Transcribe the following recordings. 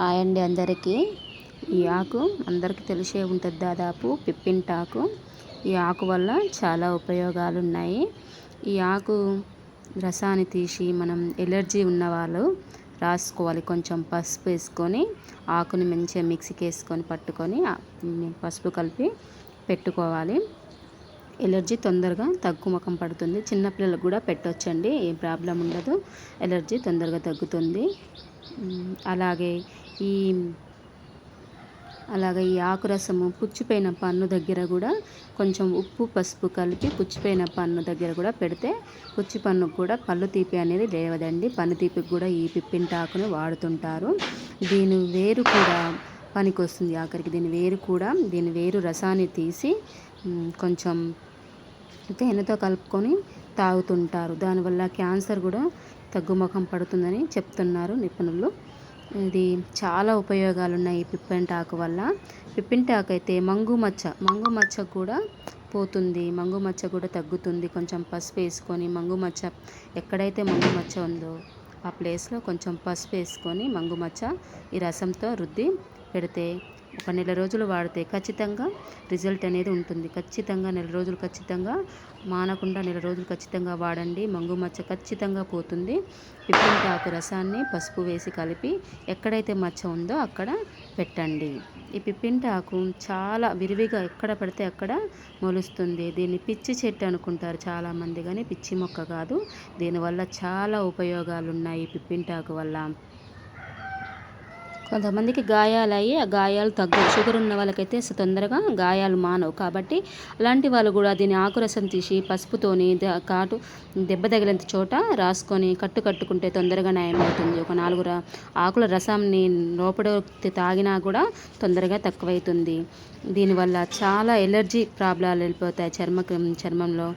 Hi అండి అందరికీ. ఈ ఆకు అందరికీ తెలిసే ఉంటుంది దాదాపు పిప్పింటాకు. ఈ ఆకు వల్ల చాలా ఉపయోగాలు ఉన్నాయి ఈ ఆకు రసాన్ని తీసి మనం ఎలర్జీ ఉన్నవాళ్ళు రాసుకోవాలి. కొంచెం పసుపు వేసుకొని ఆకుని మంచిగా మిక్సీకి వేసుకొని పట్టుకొని పసుపు కలిపి పెట్టుకోవాలి. ఎలర్జీ తొందరగా తగ్గుముఖం పడుతుంది. చిన్నపిల్లలకు కూడా పెట్టొచ్చండి ఏం ప్రాబ్లం ఉండదు. ఎలర్జీ తొందరగా తగ్గుతుంది. అలాగే ఈ అలాగే ఈ ఆకు రసము పుచ్చిపోయిన పన్ను దగ్గర కూడా కొంచెం ఉప్పు పసుపు కలిపి పుచ్చిపోయిన పన్ను దగ్గర కూడా పెడితే పుచ్చి పన్నుకు కూడా పళ్ళు తీపి అనేది లేవదండి. పన్ను తీపికి కూడా ఈ పిప్పింటాకుని వాడుతుంటారు. దీని వేరు కూడా పనికొస్తుంది ఆఖరికి. దీని వేరు కూడా దీని వేరు రసాన్ని తీసి కొంచెం కొంచెం తేనెతో కలుపుకొని తాగుతుంటారు. దానివల్ల క్యాన్సర్ కూడా తగ్గుముఖం పడుతుందని చెప్తున్నారు నిపుణులు. ఇది చాలా ఉపయోగాలు ఉన్నాయి ఈ పిప్పింటాకు వల్ల. పిప్పింటాకు అయితే మంగు మచ్చ మంగు మచ్చ కూడా పోతుంది. మంగు మచ్చ కూడా తగ్గుతుంది. కొంచెం పసుపు వేసుకొని మంగు మచ్చ ఎక్కడైతే మంగు మచ్చ ఉందో ఆ ప్లేస్లో కొంచెం పసుపు వేసుకొని మంగు మచ్చ ఈ రసంతో రుద్ది పెడితే ఒక నెల రోజులు వాడితే ఖచ్చితంగా రిజల్ట్ అనేది ఉంటుంది. ఖచ్చితంగా నెల రోజులు ఖచ్చితంగా మానకుండా నెల రోజులు ఖచ్చితంగా వాడండి. మంగు మచ్చ ఖచ్చితంగా పోతుంది. పిప్పింటి ఆకు రసాన్ని పసుపు వేసి కలిపి ఎక్కడైతే మచ్చ ఉందో అక్కడ పెట్టండి. ఈ పిప్పింటి ఆకు చాలా విరివిగా ఎక్కడ పడితే అక్కడ మొలుస్తుంది. దీన్ని పిచ్చి చెట్టు అనుకుంటారు చాలామంది కానీ పిచ్చి మొక్క కాదు. దీనివల్ల చాలా ఉపయోగాలు ఉన్నాయి ఈ పిప్పింటి ఆకు వల్ల. కొంతమందికి గాయాలు అయ్యి ఆ గాయాలు తగ్గవు షుగర్ ఉన్న వాళ్ళకైతే తొందరగా గాయాలు మానవు. కాబట్టి అలాంటి వాళ్ళు కూడా దీని ఆకురసం తీసి పసుపుతోని కాటు దెబ్బ తగిలినంత చోట రాసుకొని కట్టు కట్టుకుంటే తొందరగా నయం అవుతుంది ఒక నాలుగు ఆకుల రసాన్ని లోపల తాగినా కూడా తొందరగా తక్కువైతుంది. దీనివల్ల చాలా ఎలర్జీ ప్రాబ్లాలు వెళ్ళిపోతాయి చర్మ చర్మంలో.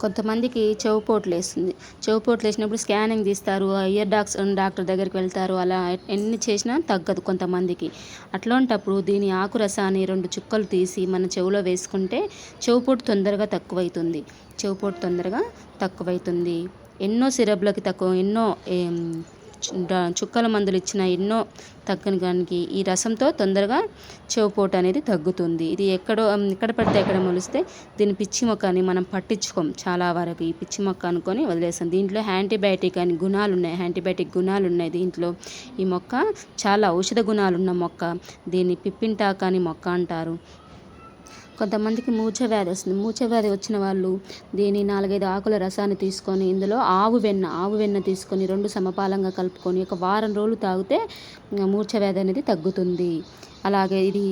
కొంతమందికి చెవుపోట్లు వేస్తుంది. చెవుపోట్లు వేసినప్పుడు స్కానింగ్ తీస్తారు. ఇయర్ డాక్స్ డాక్టర్ దగ్గరికి వెళ్తారు. అలా ఎన్ని చేసినా తగ్గదు కొంతమందికి. అట్లాంటప్పుడు దీని ఆకు రసాన్ని రెండు చుక్కలు తీసి మన చెవులో వేసుకుంటే చెవుపోటు తొందరగా తక్కువైతుంది. చెవుపోటు తొందరగా తక్కువైతుంది. ఎన్నో సిరప్లకి తక్కువ ఎన్నో చుక్కల మందులు ఇచ్చిన ఎన్నో తగ్గని ఈ రసంతో తొందరగా చెవుపోటు అనేది తగ్గుతుంది. ఇది ఎక్కడో ఎక్కడ పడితే ఎక్కడ మొలిస్తే దీని పిచ్చి మొక్కని మనం పట్టించుకోం. చాలా వరకు ఈ పిచ్చి మొక్క అనుకొని వదిలేస్తాం. దీంట్లో యాంటీబయాటిక్ అని గుణాలు ఉన్నాయి యాంటీబయాటిక్ గుణాలు ఉన్నాయి దీంట్లో. ఈ మొక్క చాలా ఔషధ గుణాలున్న మొక్క. దీన్ని పిప్పింటాక్ అని మొక్క అంటారు. కొంతమందికి మూర్ఛ వ్యాధి వస్తుంది. మూర్ఛ వ్యాధి వచ్చిన వాళ్ళు దీని నాలుగైదు ఆకుల రసాన్ని తీసుకొని ఇందులో ఆవు వెన్న ఆవు వెన్న తీసుకొని రెండు సమపాలంగా కలుపుకొని ఒక వారం రోజులు తాగితే ఇంకా మూర్ఛ వ్యాధి అనేది తగ్గుతుంది. అలాగే ఇది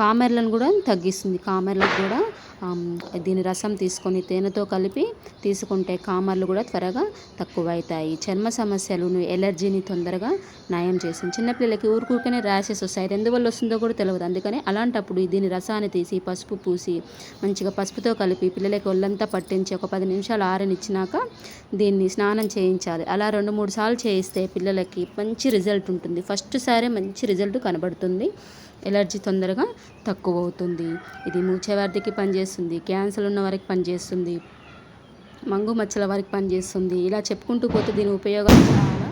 కామెర్లను కూడా తగ్గిస్తుంది. కామెర్లకు కూడా దీని రసం తీసుకొని తేనెతో కలిపి తీసుకుంటే కామర్లు కూడా త్వరగా తక్కువ అవుతాయి చర్మ సమస్యలు ఎలర్జీని తొందరగా నయం చేసింది చిన్నపిల్లలకి ఊరుకూరికనే ర్యాషెస్ వస్తాయి. ఎందువల్ల వస్తుందో కూడా తెలియదు అందుకని అలాంటప్పుడు దీని రసాన్ని తీసి పసుపు పూసి మంచిగా పసుపుతో కలిపి పిల్లలకి ఒళ్ళంతా పట్టించి ఒక పది నిమిషాలు ఆరనిచ్చినాక దీన్ని స్నానం చేయించాలి. అలా రెండు మూడు సార్లు చేయిస్తే పిల్లలకి మంచి రిజల్ట్ ఉంటుంది. ఫస్ట్ సారే మంచి రిజల్ట్ కనబడుతుంది. ఎలర్జీ తొందరగా తక్కువ అవుతుంది ఇది మూర్ఛవ్యాధికి పనిచేస్తుంది. క్యాన్సర్ ఉన్న వారికి పనిచేస్తుంది. మంగు మచ్చల వారికి పనిచేస్తుంది. ఇలా చెప్పుకుంటూ పోతే దీని ఉపయోగాలు చాలా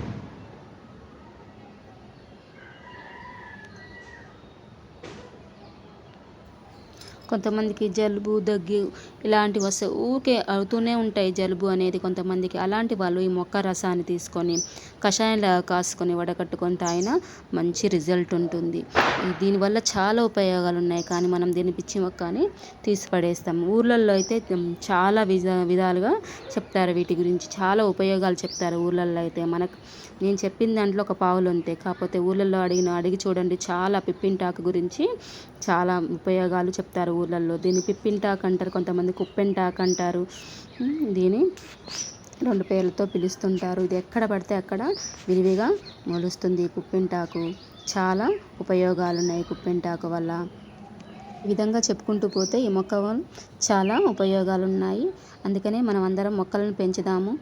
కొంతమందికి జలుబు దగ్గు ఇలాంటివి వస్తే ఊరికే అవుతూనే ఉంటాయి జలుబు అనేది కొంతమందికి. అలాంటి వాళ్ళు ఈ మొక్క రసాన్ని తీసుకొని కషాయంలా కాసుకొని వడకట్టుకొని తాగినా మంచి రిజల్ట్ ఉంటుంది. దీనివల్ల చాలా ఉపయోగాలు ఉన్నాయి కానీ మనం దీన్ని పిచ్చి మొక్క అని తీసి పడేస్తాం ఊర్లలో అయితే చాలా విధ విధాలుగా చెప్తారు వీటి గురించి. చాలా ఉపయోగాలు చెప్తారు ఊర్లలో అయితే. మనకు నేను చెప్పిన దాంట్లో ఒక పావులు ఉంటాయి కాకపోతే ఊళ్ళల్లో అడిగిన అడిగి చూడండి చాలా పిప్పింటాకు గురించి చాలా ఉపయోగాలు చెప్తారు ఊర్లలో దీన్ని పిప్పింటాక్ అంటారు కొంతమంది కుప్పెంటాక్ అంటారు. దీని రెండు పేర్లతో పిలుస్తుంటారు. ఇది ఎక్కడ పడితే అక్కడ విరివిగా మొలుస్తుంది కుప్పింటాకు చాలా ఉపయోగాలు ఉన్నాయి కుప్పింటాకు వల్ల. ఈ విధంగా చెప్పుకుంటూ పోతే ఈ మొక్క చాలా ఉపయోగాలు ఉన్నాయి. అందుకనే మనం అందరం మొక్కలను పెంచుదాము.